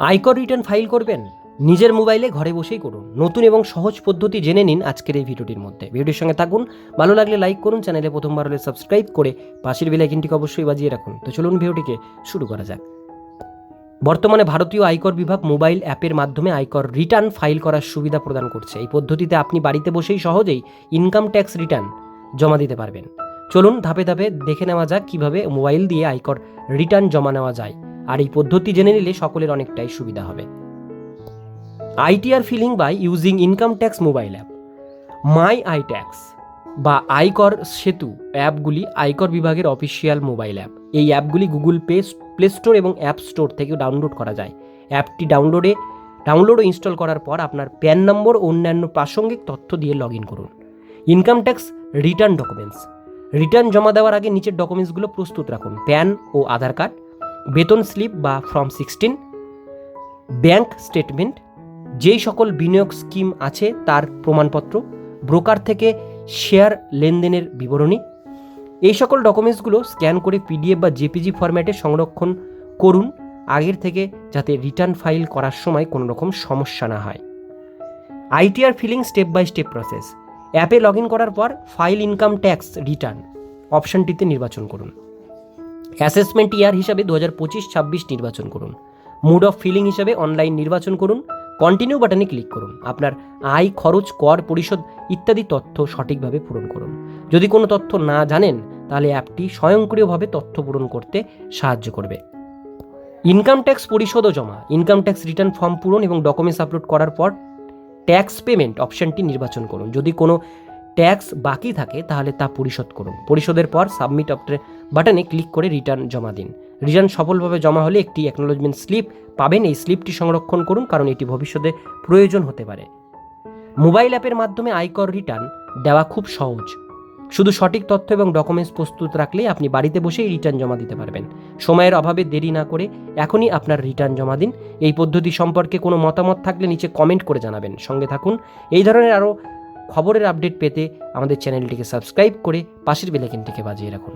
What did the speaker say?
আয়কর return file করবেন? নিজের মোবাইলে ঘরে বসেই করুন। নতুন এবং সহজ পদ্ধতি জেনে নিন আজকের এই ভিডিওটির মধ্যে। ভিডিওটির সঙ্গে থাকুন, ভালো লাগলে লাইক করুন, চ্যানেলে প্রথমবার হলে সাবস্ক্রাইব করে পাশের বেলাইকিনটিকে অবশ্যই বাজিয়ে রাখুন। তো চলুন ভিডিওটিকে শুরু করা যাক। বর্তমানে ভারতীয় আয়কর বিভাগ মোবাইল অ্যাপের মাধ্যমে আয়কর রিটার্ন ফাইল করার সুবিধা প্রদান করছে। এই পদ্ধতিতে আপনি বাড়িতে বসেই সহজেই ইনকাম ট্যাক্স রিটার্ন জমা দিতে পারবেন। চলুন ধাপে ধাপে দেখে নেওয়া যাক কীভাবে মোবাইল দিয়ে আয়কর রিটার্ন জমা নেওয়া যায়। আর এই পদ্ধতি জেনে নিলে সকলের অনেকটাই সুবিধা হবে। ITR filing by using income tax mobile app. My I tax বা আয়কর সেতু অ্যাপগুলি আয়কর বিভাগের অফিসিয়াল মোবাইল অ্যাপ। এই অ্যাপগুলি গুগল পে, প্লে স্টোর এবং অ্যাপ স্টোর থেকেও ডাউনলোড করা যায়। অ্যাপটি ডাউনলোডে, ডাউনলোড ও ইনস্টল করার পর আপনার প্যান নম্বর ও অন্যান্য প্রাসঙ্গিক তথ্য দিয়ে লগ ইন করুন। Income tax return documents. Return জমা দেওয়ার আগে নিচের ডকুমেন্টসগুলো প্রস্তুত রাখুন। প্যান ও আধার কার্ড বেতন স্লিপ বা ফর্ম সিক্সটিন, ব্যাংক স্টেটমেন্ট, যেই সকল বিনিয়োগ স্কিম আছে তার প্রমাণপত্র, ব্রোকার থেকে শেয়ার লেনদেনের বিবরণী, এই সকল ডকুমেন্টসগুলো স্ক্যান করে পিডিএফ বা জেপিজি ফরম্যাটে সংরক্ষণ করুন আগের থেকে যাতে রিটার্ন ফাইল করার সময় কোনো রকম সমস্যা না হয়। ITR filing step by step process. অ্যাপে লগ ইন করার পর ফাইল ইনকাম ট্যাক্স রিটার্ন অপশনটিতে নির্বাচন করুন। অ্যাসেসমেন্ট ইয়ার হিসাবে দু হাজার পঁচিশ ছাব্বিশ নির্বাচন করুন। মুড অফ ফিলিং হিসাবে অনলাইন নির্বাচন করুন। কন্টিনিউ বাটনে ক্লিক করুন। আপনার আয়, খরচ, কর, পরিশোধ ইত্যাদি তথ্য সঠিকভাবে পূরণ করুন। যদি কোনো তথ্য না জানেন, তাহলে অ্যাপটি স্বয়ংক্রিয়ভাবে তথ্য পূরণ করতে সাহায্য করবে। ইনকাম ট্যাক্স পরিশোধ ও জমা। ইনকাম ট্যাক্স রিটার্ন ফর্ম পূরণ এবং ডকুমেন্টস আপলোড করার পর ট্যাক্স পেমেন্ট অপশনটি নির্বাচন করুন। যদি কোনো ট্যাক্স বাকি থাকে, তাহলে তা পরিশোধ করুন। পরিশোধের পর সাবমিট বাটনে ক্লিক করে রিটার্ন জমা দিন। রিটার্ন সফলভাবে জমা হলে একটি অ্যাকনোলজমেন্ট স্লিপ পাবেন। এই স্লিপটি সংরক্ষণ করুন, কারণ এটি ভবিষ্যতে প্রয়োজন হতে পারে। মোবাইল অ্যাপের মাধ্যমে আয়কর রিটার্ন দেওয়া খুব সহজ। শুধু সঠিক তথ্য এবং ডকুমেন্টস প্রস্তুত রাখলেই আপনি বাড়িতে বসেই রিটার্ন জমা দিতে পারবেন। সময়ের অভাবে দেরি না করে এখনই আপনার রিটার্ন জমা দিন। এই পদ্ধতি সম্পর্কে কোনো মতামত থাকলে নিচে কমেন্ট করে জানাবেন। সঙ্গে থাকুন। এই ধরনের আরও খবরের আপডেট পেতে আমাদের চ্যানেলটিকে সাবস্ক্রাইব করে পাশের বেলাইকিনটিকে বাজিয়ে রাখুন।